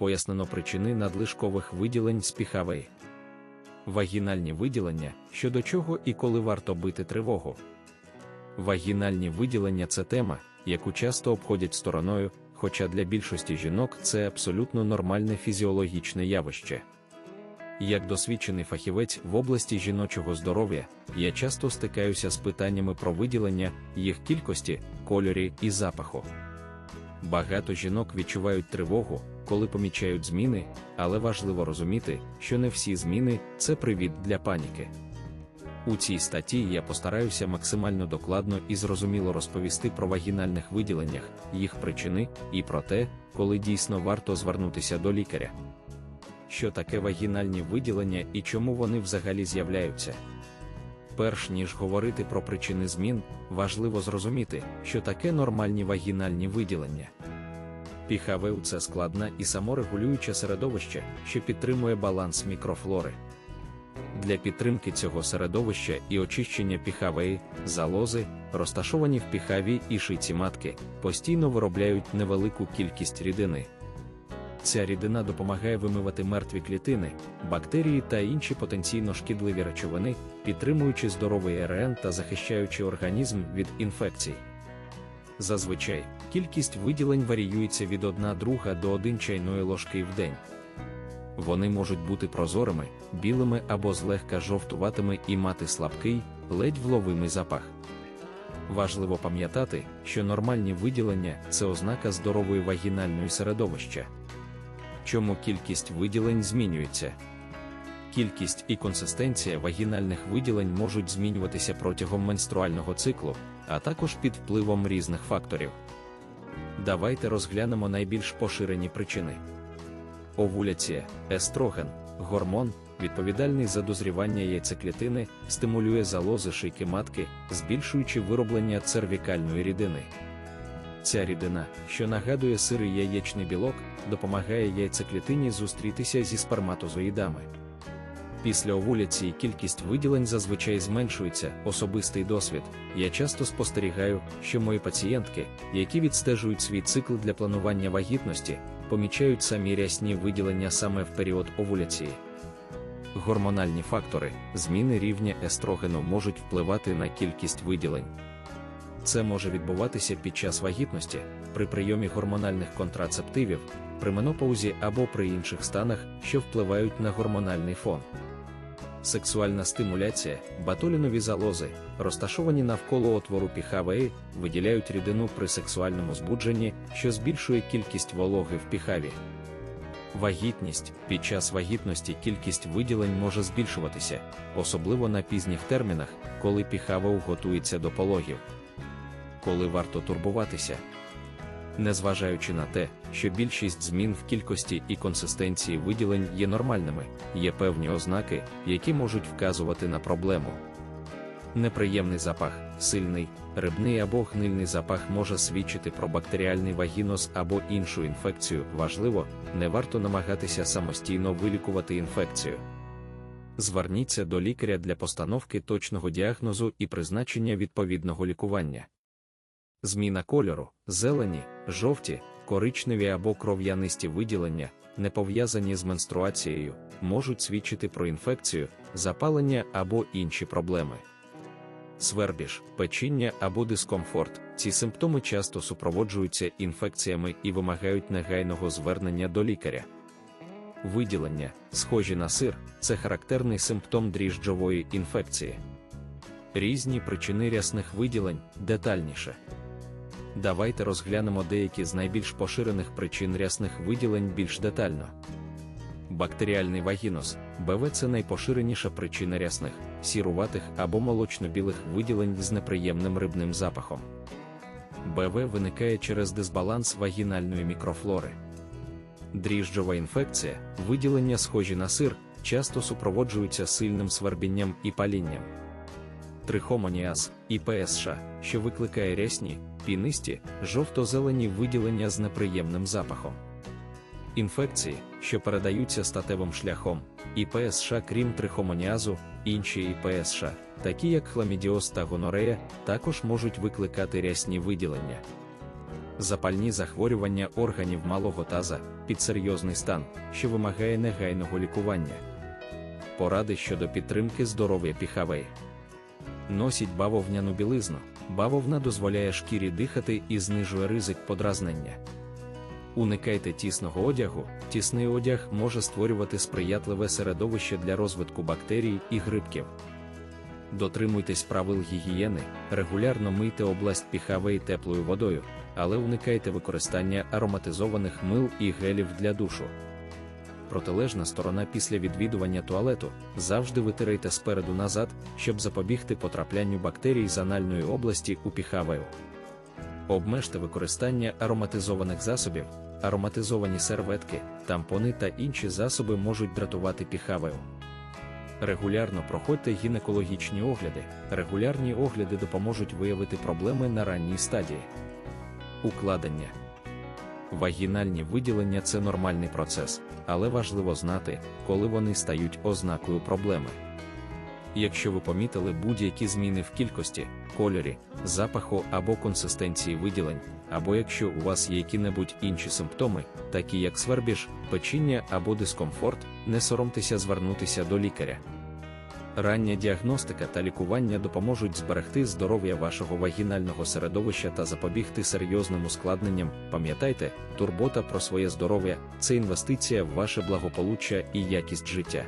пояснено причини надлишкових виділень з піхавеї. Вагінальні виділення, щодо чого і коли варто бити тривогу. Вагінальні виділення це тема, яку часто обходять стороною, хоча для більшості жінок це абсолютно нормальне фізіологічне явище. Як досвідчений фахівець в області жіночого здоров'я, я часто стикаюся з питаннями про виділення, їх кількості, кольорі і запаху. Багато жінок відчувають тривогу, коли помічають зміни, але важливо розуміти, що не всі зміни це привід для паніки. У цій статті я постараюся максимально докладно і зрозуміло розповісти про вагінальних виділеннях, їх причини і про те, коли дійсно варто звернутися до лікаря. Що таке вагінальні виділення і чому вони взагалі з'являються? Перш ніж говорити про причини змін, важливо зрозуміти, що таке нормальні вагінальні виділення. ПІХАВЕУ – це складне і саморегулююче середовище, що підтримує баланс мікрофлори. Для підтримки цього середовища і очищення піхавеї, залози, розташовані в піхаві і шиці матки, постійно виробляють невелику кількість рідини. Ця рідина допомагає вимивати мертві клітини, бактерії та інші потенційно шкідливі речовини, підтримуючи здоровий РН та захищаючи організм від інфекцій. Зазвичай кількість виділень варіюється від 1 друга до 1 чайної ложки в день. Вони можуть бути прозорими, білими або злегка жовтуватими і мати слабкий, ледь вловимий запах. Важливо пам'ятати, що нормальні виділення це ознака здорової вагінальної середовища. Чому кількість виділень змінюється? Кількість і консистенція вагінальних виділень можуть змінюватися протягом менструального циклу, а також під впливом різних факторів. Давайте розглянемо найбільш поширені причини. Овуляція, естроген, гормон, відповідальний за дозрівання яйцеклітини, стимулює залози шийки матки, збільшуючи вироблення цервікальної рідини. Ця рідина, що нагадує сирий яєчний білок, допомагає яйцеклітині зустрітися зі сперматозоїдами. Після овуляції кількість виділень зазвичай зменшується, особистий досвід. Я часто спостерігаю, що мої пацієнтки, які відстежують свій цикл для планування вагітності, помічають самі рясні виділення саме в період овуляції. Гормональні фактори, зміни рівня естрогену можуть впливати на кількість виділень. Це може відбуватися під час вагітності, при прийомі гормональних контрацептивів, при менопаузі або при інших станах, що впливають на гормональний фон. Сексуальна стимуляція, батолінові залози, розташовані навколо отвору піхавеї, виділяють рідину при сексуальному збудженні, що збільшує кількість вологи в піхаві. Вагітність під час вагітності кількість виділень може збільшуватися, особливо на пізніх термінах, коли піхава готується до пологів. Коли варто турбуватися, Незважаючи на те, що більшість змін в кількості і консистенції виділень є нормальними, є певні ознаки, які можуть вказувати на проблему. Неприємний запах, сильний, рибний або гнильний запах може свідчити про бактеріальний вагіноз або іншу інфекцію. Важливо, не варто намагатися самостійно вилікувати інфекцію. Зверніться до лікаря для постановки точного діагнозу і призначення відповідного лікування. Зміна кольору, зелені, жовті, коричневі або кров'янисті виділення, не пов'язані з менструацією, можуть свідчити про інфекцію, запалення або інші проблеми. Свербіж, печіння або дискомфорт. Ці симптоми часто супроводжуються інфекціями і вимагають негайного звернення до лікаря. Виділення, схожі на сир, це характерний симптом дріжджової інфекції. Різні причини рясних виділень детальніше. Давайте розглянемо деякі з найбільш поширених причин рясних виділень більш детально. Бактеріальний вагіноз БВ це найпоширеніша причина рясних, сіруватих або молочно-білих виділень з неприємним рибним запахом. БВ виникає через дисбаланс вагінальної мікрофлори. Дріжджова інфекція, виділення схожі на сир, часто супроводжуються сильним свербінням і палінням. Трихомоніаз і ПСШ, що викликає рясні, пінисті, жовто-зелені виділення з неприємним запахом. Інфекції, що передаються статевим шляхом, ІПСШ, крім трихомоніазу, інші ІПСШ, такі як хламідіоз та гонорея, також можуть викликати рясні виділення. запальні захворювання органів малого таза, підсерйозний стан, що вимагає негайного лікування. Поради щодо підтримки здоров'я піхавеї. Носіть бавовняну білизну. Бавовна дозволяє шкірі дихати і знижує ризик подразнення. Уникайте тісного одягу. Тісний одяг може створювати сприятливе середовище для розвитку бактерій і грибків. Дотримуйтесь правил гігієни, регулярно мийте область піхавеї теплою водою, але уникайте використання ароматизованих мил і гелів для душу. Протилежна сторона після відвідування туалету завжди витирайте спереду назад, щоб запобігти потраплянню бактерій з анальної області у піхавею. Обмежте використання ароматизованих засобів, ароматизовані серветки, тампони та інші засоби можуть дратувати піхавею. Регулярно проходьте гінекологічні огляди. Регулярні огляди допоможуть виявити проблеми на ранній стадії. Укладення. Вагінальні виділення це нормальний процес, але важливо знати, коли вони стають ознакою проблеми. Якщо ви помітили будь-які зміни в кількості, кольорі, запаху або консистенції виділень, або якщо у вас є які-небудь інші симптоми, такі як свербіж, печіння або дискомфорт, не соромтеся звернутися до лікаря. Рання діагностика та лікування допоможуть зберегти здоров'я вашого вагінального середовища та запобігти серйозним ускладненням. Пам'ятайте, турбота про своє здоров'я це інвестиція в ваше благополуччя і якість життя.